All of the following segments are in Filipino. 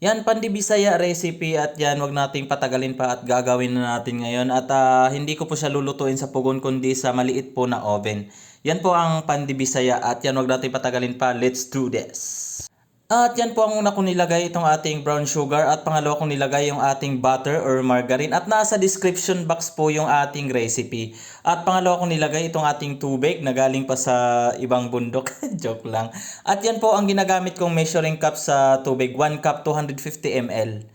Yan, pandibisaya recipe at yan, wag nating patagalin pa at gagawin na natin ngayon. At ah, hindi ko po siya lulutuin sa pugon kundi sa maliit po na oven. Yan po ang pandibisaya at yan, wag nating patagalin pa. Let's do this! At yan po ang una kong nilagay itong ating brown sugar at pangalawa kong nilagay yung ating butter or margarine at nasa description box po yung ating recipe. At pangalawa kong nilagay itong ating tubig na galing pa sa ibang bundok. Joke lang. At yan po ang ginagamit kong measuring cup sa tubig. 1 cup 250 ml.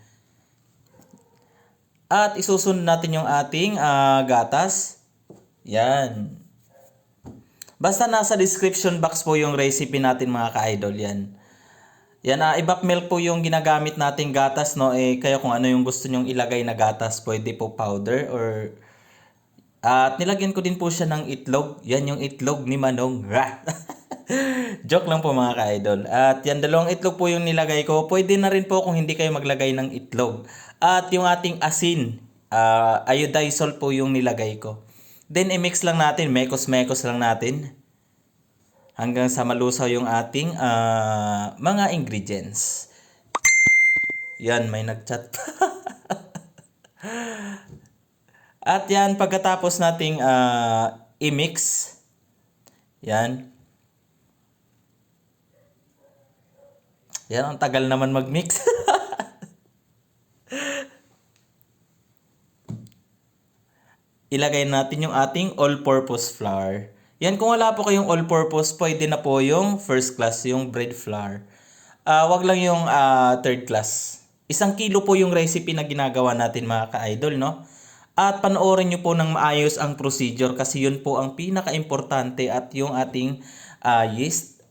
At isusunod natin yung ating ah, gatas. Yan. Basta nasa description box po yung recipe natin mga ka-idol yan. Yan, uh, ibap milk po yung ginagamit nating gatas, no? Eh, kaya kung ano yung gusto nyong ilagay na gatas, pwede po powder or... At nilagyan ko din po siya ng itlog. Yan yung itlog ni Manong. Joke lang po mga ka-idol. At yan, dalawang itlog po yung nilagay ko. Pwede na rin po kung hindi kayo maglagay ng itlog. At yung ating asin, uh, iodizol po yung nilagay ko. Then, i-mix lang natin. Mekos-mekos lang natin hanggang sa malusaw yung ating ah, mga ingredients. Yan, may nagchat pa. At yan, pagkatapos nating ah, i-mix, yan. Yan, ang tagal naman mag-mix. Ilagay natin yung ating all-purpose flour. Yan, kung wala po kayong all-purpose, pwede na po yung first class, yung bread flour. Ah, wag lang yung ah, third class. Isang kilo po yung recipe na ginagawa natin mga ka-idol, no? At panoorin nyo po ng maayos ang procedure kasi yun po ang pinaka-importante at yung ating ah, yeast.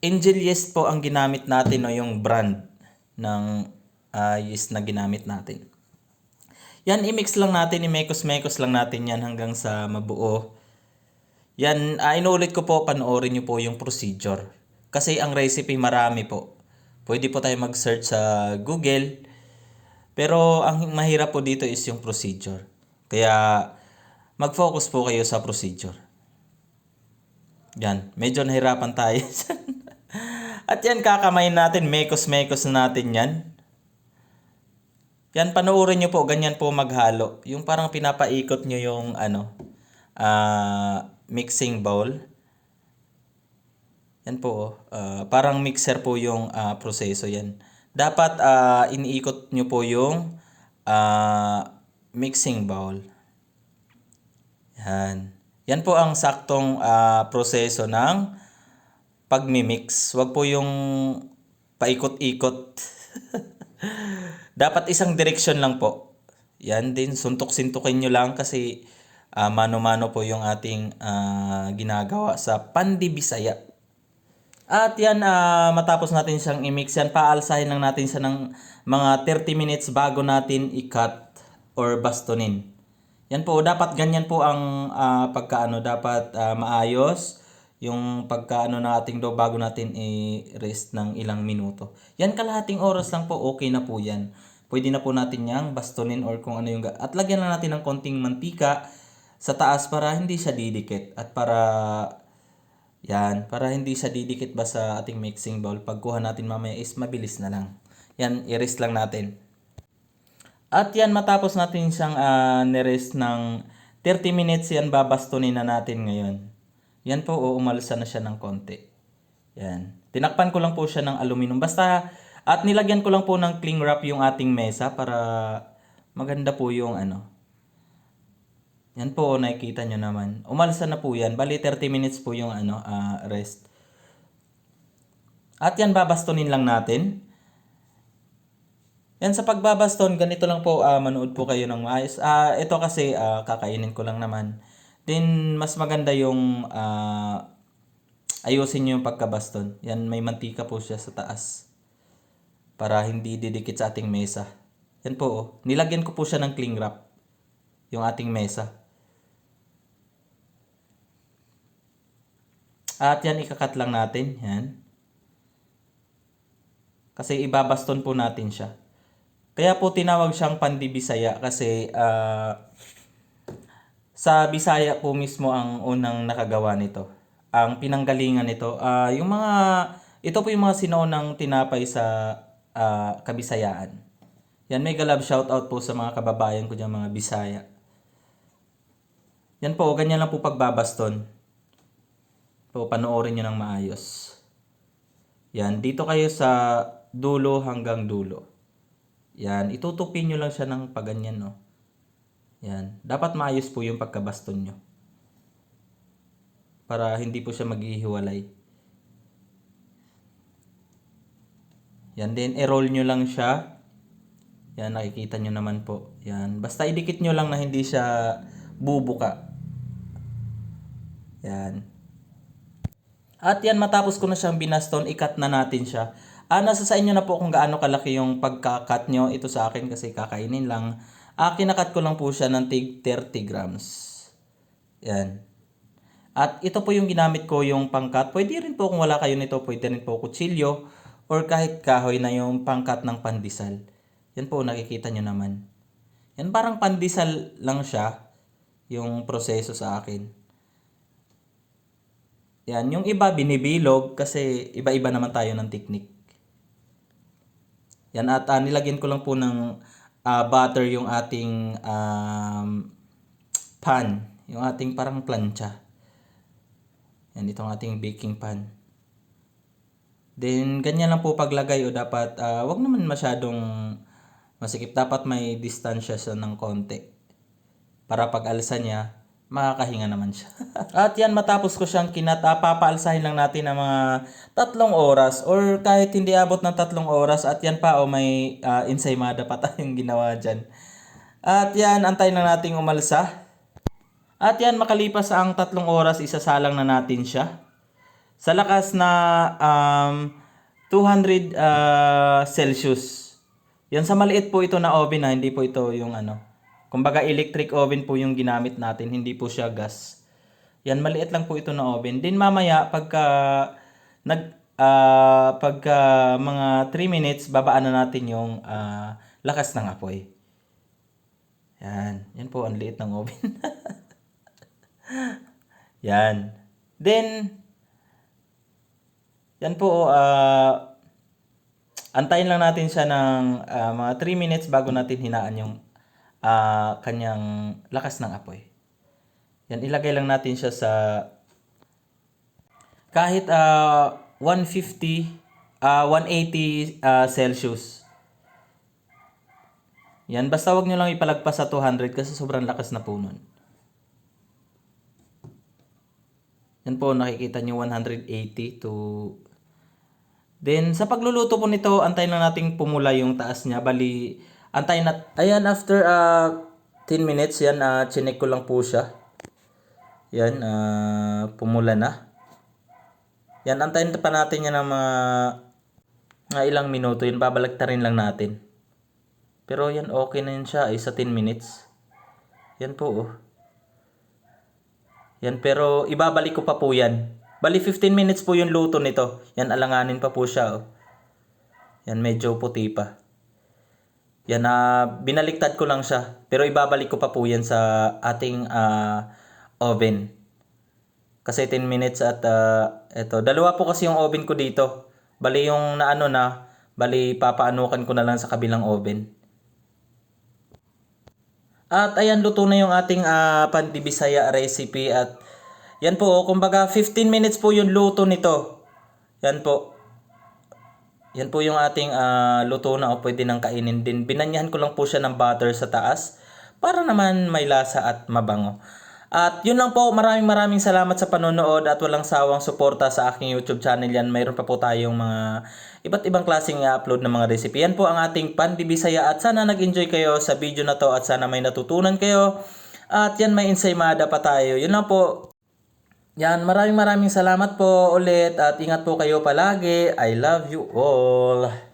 Angel yeast po ang ginamit natin, no? Yung brand ng ah, yeast na ginamit natin. Yan, i-mix lang natin, i-mekos-mekos lang natin yan hanggang sa mabuo. Yan, uh, inuulit ko po, panoorin nyo po yung procedure. Kasi ang recipe marami po. Pwede po tayo mag-search sa Google. Pero ang mahirap po dito is yung procedure. Kaya mag-focus po kayo sa procedure. Yan, medyo nahirapan tayo. At yan, kakamayin natin, mekos-mekos na natin yan. Yan, panoorin nyo po, ganyan po maghalo. Yung parang pinapaikot nyo yung ano, ah, mixing bowl. Yan po. Ah, parang mixer po yung ah, proseso yan. Dapat ah, iniikot nyo po yung ah, mixing bowl. Yan. Yan po ang saktong ah, proseso ng pagmimix. Huwag po yung paikot-ikot. Dapat isang direksyon lang po. Yan din, suntok-sintukin nyo lang kasi ah, mano-mano po yung ating ah, ginagawa sa pandibisaya. At yan, ah, matapos natin siyang i-mix yan, paalsahin lang natin siya ng mga 30 minutes bago natin i-cut or bastonin. Yan po, dapat ganyan po ang ah, pagkaano, dapat ah, maayos yung pagkaano ng ating dough bago natin i-rest ng ilang minuto. Yan kalahating oras lang po, okay na po yan. Pwede na po natin yang bastonin or kung ano yung... At lagyan na natin ng konting mantika sa taas para hindi siya didikit at para yan, para hindi siya didikit ba sa ating mixing bowl. Pagkuha natin mamaya is mabilis na lang. Yan, i-rest lang natin. At yan, matapos natin siyang uh, nirest ng 30 minutes, yan babastunin na natin ngayon. Yan po, uumalsa na siya ng konti. Yan. Tinakpan ko lang po siya ng aluminum. Basta, at nilagyan ko lang po ng cling wrap yung ating mesa para maganda po yung ano. Yan po, nakikita nyo naman. Umalsa na po yan. Bali, 30 minutes po yung ano, ah, rest. At yan, babastonin lang natin. Yan sa pagbabaston, ganito lang po ah, manood po kayo ng maayos. Ah, ito kasi ah, kakainin ko lang naman. Then mas maganda yung ah, ayusin niyo yung pagkabaston. Yan may mantika po siya sa taas para hindi didikit sa ating mesa. Yan po oh. Nilagyan ko po siya ng cling wrap yung ating mesa. At yan ikakat lang natin, yan. Kasi ibabaston po natin siya. Kaya po tinawag siyang pandibisaya kasi ah, sa Bisaya po mismo ang unang nakagawa nito. Ang pinanggalingan nito, ah, yung mga, ito po yung mga sinaunang tinapay sa ah, Kabisayaan. Yan, mega love shoutout po sa mga kababayan ko dyan, mga Bisaya. Yan po, ganyan lang po pagbabaston. Po, panoorin nyo ng maayos. Yan, dito kayo sa dulo hanggang dulo. Yan, itutupin nyo lang siya ng paganyan, no? Yan, dapat maayos po yung pagkabaston nyo. Para hindi po siya maghihiwalay. Yan din, i-roll nyo lang siya. Yan, nakikita nyo naman po. Yan, basta idikit nyo lang na hindi siya bubuka. Yan. At yan, matapos ko na siyang binaston, ikat na natin siya. Ah, nasa sa inyo na po kung gaano kalaki yung pagka-cut nyo. Ito sa akin kasi kakainin lang. Ah, kinakat ko lang po siya ng tig 30 grams. Yan. At ito po yung ginamit ko yung pangkat. Pwede rin po kung wala kayo nito, pwede rin po kutsilyo or kahit kahoy na yung pangkat ng pandesal. Yan po, nakikita nyo naman. Yan parang pandesal lang siya yung proseso sa akin. Yan, yung iba binibilog kasi iba-iba naman tayo ng technique. Yan at ah, nilagyan ko lang po ng ah, butter yung ating um, pan, yung ating parang plancha. Yan itong ating baking pan. Then ganyan lang po paglagay o dapat ah, wag naman masyadong masikip, dapat may distansya siya ng konti. Para pag alsa niya, makakahinga naman siya. At yan, matapos ko siyang kinat, ah, papaalsahin lang natin ng mga tatlong oras or kahit hindi abot ng tatlong oras at yan pa o may ah, ensaymada pa tayong ginawa dyan. At yan, antayin lang natin umalsa. At yan, makalipas ang tatlong oras, isasalang na natin siya. Sa lakas na um, 200 ah, Celsius. Yan sa maliit po ito na oven na, hindi po ito yung ano. Kumbaga electric oven po yung ginamit natin, hindi po siya gas. Yan maliit lang po ito na oven. Din mamaya pagka nag ah, pagka mga 3 minutes babaan na natin yung ah, lakas ng apoy. Yan, yan po ang liit ng oven. yan. Then yan po ah antayin lang natin siya ng ah, mga 3 minutes bago natin hinaan yung ah, kanyang lakas ng apoy. Yan, ilagay lang natin siya sa kahit ah, 150, ah 180 ah, Celsius. Yan, basta wag nyo lang ipalagpas sa 200 kasi sobrang lakas na po nun. Yan po, nakikita nyo 180 to Then, sa pagluluto po nito, antayin na nating pumula yung taas niya. Bali, antayin na... Ayan, after uh, 10 minutes, yan, uh, chinek ko lang po siya. Yan, ah, pumula na. Yan, antayin pa natin yan ng mga, mga ilang minuto. Yun, babalagtarin lang natin. Pero yan, okay na yun siya. Ay, sa 10 minutes. Yan po, oh. Yan, pero ibabalik ko pa po yan. Bali, 15 minutes po yung luto nito. Yan, alanganin pa po siya, oh. Yan, medyo puti pa. Yan, ah, binaliktad ko lang siya. Pero ibabalik ko pa po yan sa ating ah, oven. Kasi 10 minutes at ah, eto. Dalawa po kasi yung oven ko dito. Bali yung naano na, bali papaanukan ko na lang sa kabilang oven. At ayan, luto na yung ating ah, pandibisaya recipe at yan po, oh, kumbaga 15 minutes po yung luto nito. Yan po. Yan po yung ating ah, luto na o pwede nang kainin din. Binanyahan ko lang po siya ng butter sa taas para naman may lasa at mabango. At yun lang po, maraming maraming salamat sa panonood at walang sawang suporta sa aking YouTube channel yan. Mayroon pa po tayong mga iba't ibang klaseng i-upload ng mga recipe. Yan po ang ating pandibisaya at sana nag-enjoy kayo sa video na to at sana may natutunan kayo. At yan may ensaymada pa tayo. Yun lang po. Yan, maraming maraming salamat po ulit at ingat po kayo palagi. I love you all.